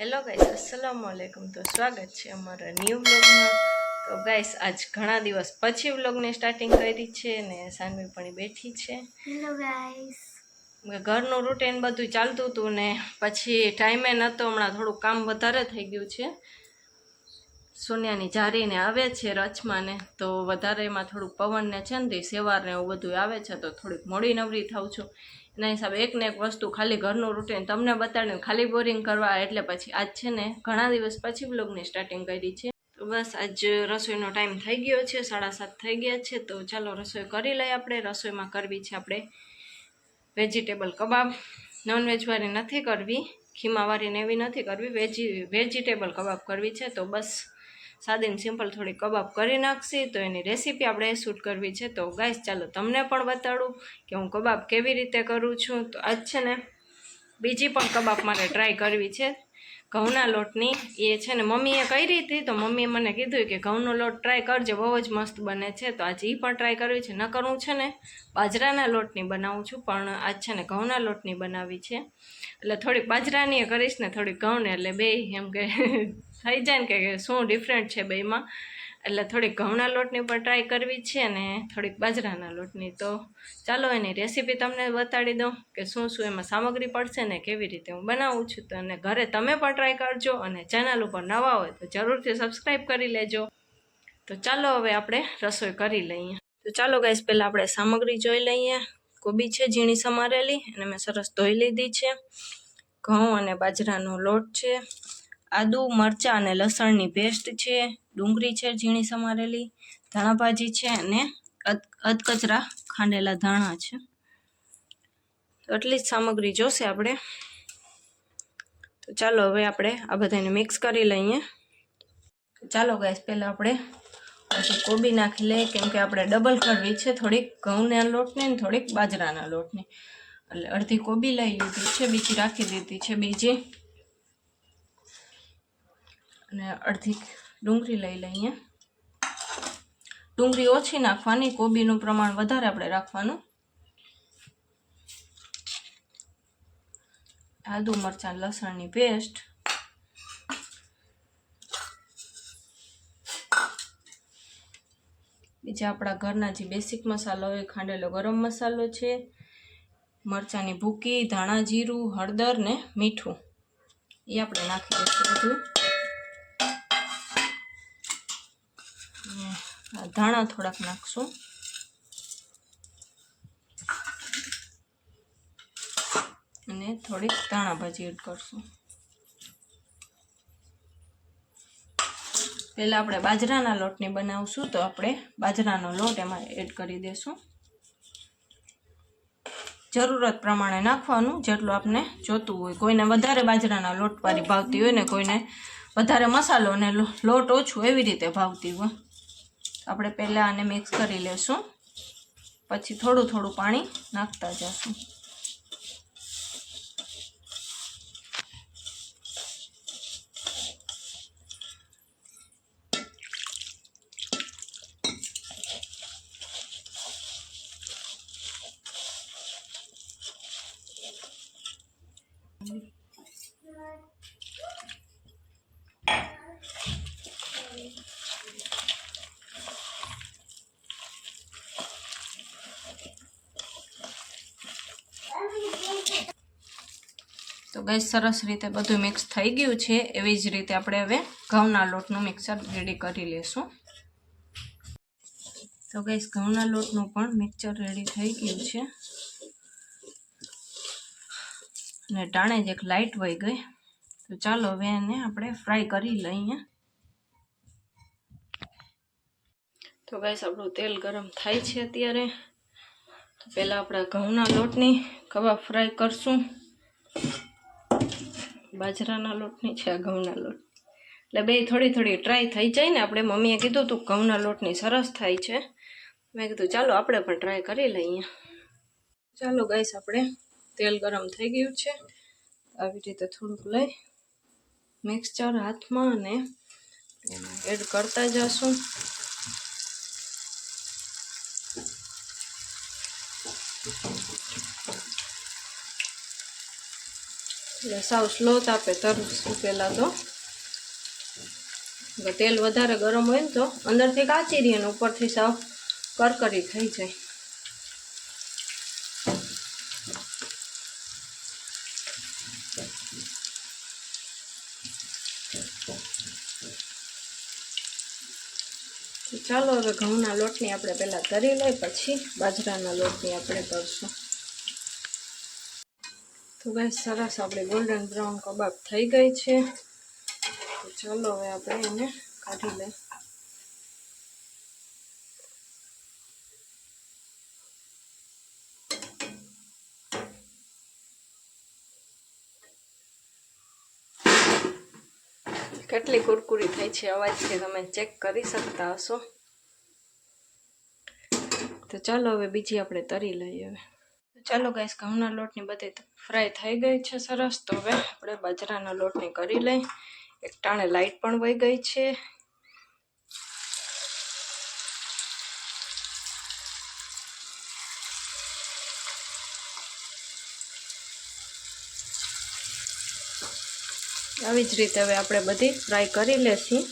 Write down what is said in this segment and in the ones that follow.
Hello guys અસલામ આલેકુમ તો સ્વાગત છે અમારા ન્યૂ બ્લોગમાં તો ગાઈસ આજ ઘણા દિવસ પછી બ્લોગની સ્ટાર્ટિંગ કરી છે ને સાનવી પણ બેઠી છે. હેલો ગાઈસ ઘરનું રૂટીન બધું ચાલતું હતું ને પછી ટાઈમે નહોતો હમણાં થોડું કામ વધારે થઈ ગયું છે. સોનિયાની જારીને આવે છે રચમાને તો વધારે એમાં થોડુંક પવનને છે ને તે સેવારને એવું બધું આવે છે તો થોડીક મોડી નવરી થાવ છું. એના સાહેબ એક ને એક વસ્તુ ખાલી ઘરનું રૂટીન તમને બતાડ્યું ખાલી બોરિંગ કરવા એટલે પછી આજ છે ને ઘણા દિવસ પછી બ્લોગની સ્ટાર્ટિંગ કરી છે. તો બસ આજ રસોઈનો ટાઈમ થઈ ગયો છે, સાડા સાત થઈ ગયા છે, તો ચાલો રસોઈ કરી લઈએ આપણે. રસોઈમાં કરવી છે આપણે વેજીટેબલ કબાબ. નોનવેજવાળી નથી કરવી ખીમાવાળી ને એવી નથી કરવી વેજી વેજીટેબલ કબાબ કરવી છે. તો બસ સાદી સિમ્પલ થોડી કબાબ કરી નાખશી, તો એની રેસીપી આપણે શૂટ કરવી છે. તો ગાઈસ ચાલો તમને પણ બતાડું કે હું કબાબ કેવી રીતે કરું છું. તો આજ છે ને બીજી પણ કબાબ મારે ટ્રાય કરવી છે. ઘઉંના લોટની એ છે ને મમ્મીએ કરી હતી. તો મમ્મીએ મને કીધું કે ઘઉંનો લોટ ટ્રાય કરજે, બહુ જ મસ્ત બને છે. તો આજે એ પણ ટ્રાય કરવી છે. ન કરવું છે ને બાજરાના લોટની બનાવું છું, પણ આજ છે ને ઘઉંના લોટની બનાવી છે. એટલે થોડીક બાજરાની કરીશ ને થોડીક ઘઉંને, એટલે બે એમ કે થઈ જાય ને કે શું ડિફરન્ટ છે બેમાં એટલે થોડીક ઘઉંના લોટની પણ ટ્રાય કરવી છે અને થોડીક બાજરાના લોટની. તો ચાલો એની રેસીપી તમને બતાડી દઉં કે શું શું એમાં સામગ્રી પડશે ને કેવી રીતે હું બનાવું છું. તો અને ઘરે તમે પણ ટ્રાય કરજો અને ચેનલ ઉપર નવા હોય તો જરૂરથી સબસ્ક્રાઈબ કરી લેજો. તો ચાલો હવે આપણે રસોઈ કરી લઈએ. તો ચાલો ગાઈસ પહેલાં આપણે સામગ્રી જોઈ લઈએ. કોબી છે, ઝીણી સમારેલી અને મેં સરસ ધોઈ લીધી છે. ઘઉં અને બાજરાનો લોટ છે. આદુ, મરચાં અને લસણની પેસ્ટ છે, ડુંગળી છે, ઝીણી સમારેલી ધાણા ભાજી છે અને અધ અધકચરા ખાંડેલા ધાણા છે. એટલી જ સામગ્રી જોશે આપણે. તો ચાલો હવે આપણે આ બધાને મિક્સ કરી લઈએ. ચાલો ગેસ પહેલાં આપણે કોબી નાખી લઈએ, કેમ કે આપણે ડબલ કરવી છે થોડીક ઘઉંના લોટની ને થોડીક બાજરાના લોટની. એટલે અડધી કોબી લઈ લીધી છે, બીજી રાખી દીધી છે, બીજી અને અડધી ડુંગળી લઈ લઈએ. ડુંગળી ઓછી નાખવાની, કોબીનું પ્રમાણ વધારે આપણે રાખવાનું. આદુ, મરચાં, લસણની પેસ્ટ. બીજા આપણા ઘરના જે બેસિક મસાલો હોય, ખાંડેલો ગરમ મસાલો છે, મરચાંની ભૂકી, ધાણા જીરું, હળદર ને મીઠું. એ આપણે નાખી દઈશું બધું અને આ ધાણા થોડાક નાખશું. અને થોડીક ધાણા ભાજી એડ કરશું. પહેલાં આપણે બાજરાના લોટની બનાવશું તો આપણે બાજરાનો લોટ એમાં એડ કરી દઈશું જરૂરત પ્રમાણે નાખવાનું, જેટલું આપણે જોતું હોય. કોઈને વધારે બાજરાના લોટવાળી ભાવતી હોય ને કોઈને વધારે મસાલો અને લોટ ઓછું એવી રીતે ભાવતી હોય. આપણે પહેલાં આને મિક્સ કરી લેશું. પછી થોડું થોડું પાણી નાખતા જશું. તો ગઈ સરસ રીતે બધું મિક્સ થઈ ગયું છે. એવી જ રીતે આપણે હવે ઘઉંના લોટનું મિક્સર રેડી કરી લેશું. તો ગઈસ ઘઉંના લોટનું પણ મિક્સર રેડી થઈ ગયું છે. અને ટાણે જ એક લાઇટ વહી ગઈ. તો ચાલો હવે એને આપણે ફ્રાય કરી લઈએ. તો ગાઈસ આપણું તેલ ગરમ થાય છે અત્યારે. પહેલાં આપણા ઘઉંના લોટની કબાબ ફ્રાય કરશું. બાજરાના લોટની છે, આ ઘઉંના લોટ. એટલે બે થોડી થોડી ટ્રાય થઈ જાય ને, આપણે મમ્મીએ કીધું તું ઘઉંના લોટની સરસ થાય છે. મેં કીધું, ચાલો, આપણે પણ ટ્રાય કરી લઈએ. ચાલો ગાઈસ આપણે તેલ ગરમ થઈ ગયું છે. આવી રીતે થોડુંક લઈ મિક્સચર હાથમાં અને એડ કરતા જશું. એટલે સાવ સ્લો તાપે તરશું પહેલાં તો. તેલ વધારે ગરમ હોય ને તો અંદરથી કાચી રહીએ અને ઉપરથી સાવ કરકરી થઈ જાય. ચાલો હવે ઘઉંના લોટની આપણે પહેલાં તરી લઈ પછી બાજરાના લોટની આપણે કરશું. તો ગાઈસ સરસ આપણે ગોલ્ડન બ્રાઉન કબાબ થઈ ગઈ છે. તો ચાલો હવે આપણે એને કાઢી લઈએ. કેટલી કુરકુરી થઈ છે અવાજથી તમે ચેક કરી શકતા હશો? તો ચાલો હવે બીજી આપણે તરી લઈએ હવે. ચાલો ગાઈસ ઘઉંના લોટની બધી ફ્રાય થઈ ગઈ છે સરસ. તો હવે આપણે બાજરાના લોટની કરી લઈ. એક ટાણે લાઈટ પણ વહી ગઈ છે. આવી જ રીતે હવે આપણે બધી ફ્રાય કરી લેશી.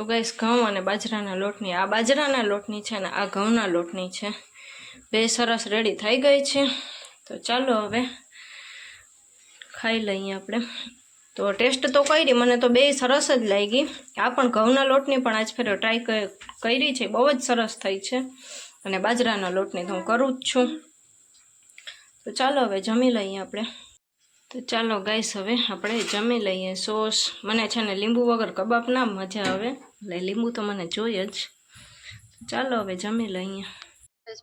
તો ગઈશ ઘઉં અને બાજરાના લોટની, આ બાજરાના લોટની છે ને, આ ઘઉંના લોટની છે. બે સરસ રેડી થઈ ગઈ છે. તો ચાલો હવે ખાઈ લઈએ આપણે. તો ટેસ્ટ તો કરી, મને તો બે સરસ જ લાગી. આ પણ ઘઉંના લોટની પણ આજ ફેરો ટ્રાય કરી છે, બહુ જ સરસ થઈ છે. અને બાજરાના લોટની તો હું કરું જ છું. તો ચાલો હવે જમી લઈએ આપણે. તો ચાલો ગાઈસ હવે આપણે જમી લઈએ. સોસ, મને છે ને લીંબુ વગર કબાબ ના મજા આવે. એટલે લીંબુ તો મને જોઈએ જ. ચાલો હવે જમી લઈએ.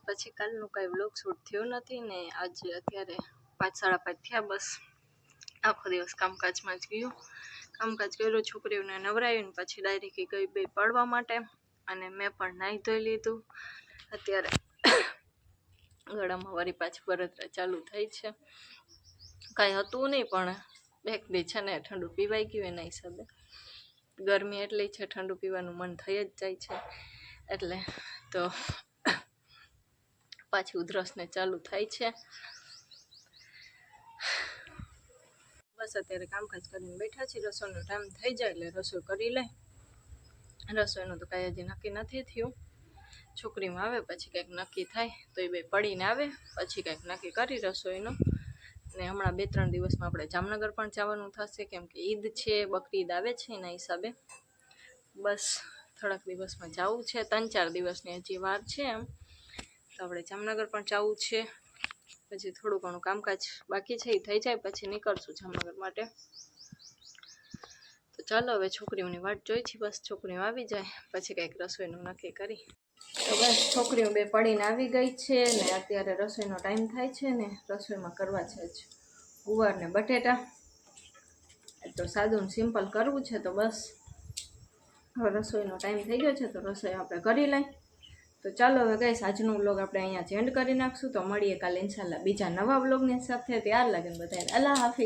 પછી કાલનું કાંઈ વ્લોગ શૂટ થયું નથી ને આજે અત્યારે પાંચ, સાડા પાંચ થયા બસ. આખો દિવસ કામકાજમાં જ ગયો. કામકાજ કર્યું છોકરીઓને નવરાવીને પછી ડાયરેક્ટ ગઈ બે પડવા માટે અને મેં પણ નાહી ધોઈ લીધું. અત્યારે ગળામાં વારી પાછી બરતરા ચાલુ થઈ છે. કાંઈ હતું નહીં પણ બેક બે છે ને ઠંડુ પીવાઈ ગયું એના હિસાબે. ગરમી એટલી છે, ઠંડુ પીવાનું મન થઈ જ જાય છે. એટલે તો પાછી ઉધરસને ચાલુ થાય છે. બસ અત્યારે કામકાજ કરીને બેઠા છીએ, રસોઈનો ટાઈમ થઈ જાય એટલે રસોઈ કરી લે રસોઈનું તો કાંઈ હજી નક્કી નથી થયું. છોકરીમાં આવે, પછી કંઈક નક્કી થાય, તો એ બે પડીને આવે, પછી કંઈક નક્કી કરી રસોઈનું. ને હમણાં બે ત્રણ દિવસમાં આપણે જામનગર પણ જવાનું થશે, કેમ કે ઈદ છે બકરીદ આવે છે એના હિસાબે. બસ, થોડાક દિવસમાં જવું છે ત્રણ ચાર દિવસની હજી વાર છે એમ. તો આપણે જામનગર પણ જવું છે. પછી થોડું ઘણું કામકાજ બાકી છે એ થઈ જાય, પછી નીકળશું જામનગર માટે. તો ચાલો, હવે છોકરીઓની વાટ જોઈ છે બસ છોકરીઓ આવી જાય, પછી કંઈક રસોઈનું નક્કી કરી. તો બસ છોકરીઓ બે પડીને આવી ગઈ છે ને અત્યારે રસોઈનો ટાઈમ થાય છે ને રસોઈમાં કરવા છે જ ગુવાર ને બટેટા. તો સાદું સિમ્પલ કરવું છે તો બસ. હવે રસોઈનો ટાઈમ થઈ ગયો છે તો રસોઈ આપણે કરી લઈ. તો ચાલો હવે ગઈશ આજનું વ્લોગ આપણે અહીંયા એન્ડ કરી નાખશું. તો મળીએ કાલે ઇન્શાલ્લાહ બીજા નવા વ્લોગની સાથે. ત્યાર લાગે બધાને. અલ્લાહ હાફિઝ.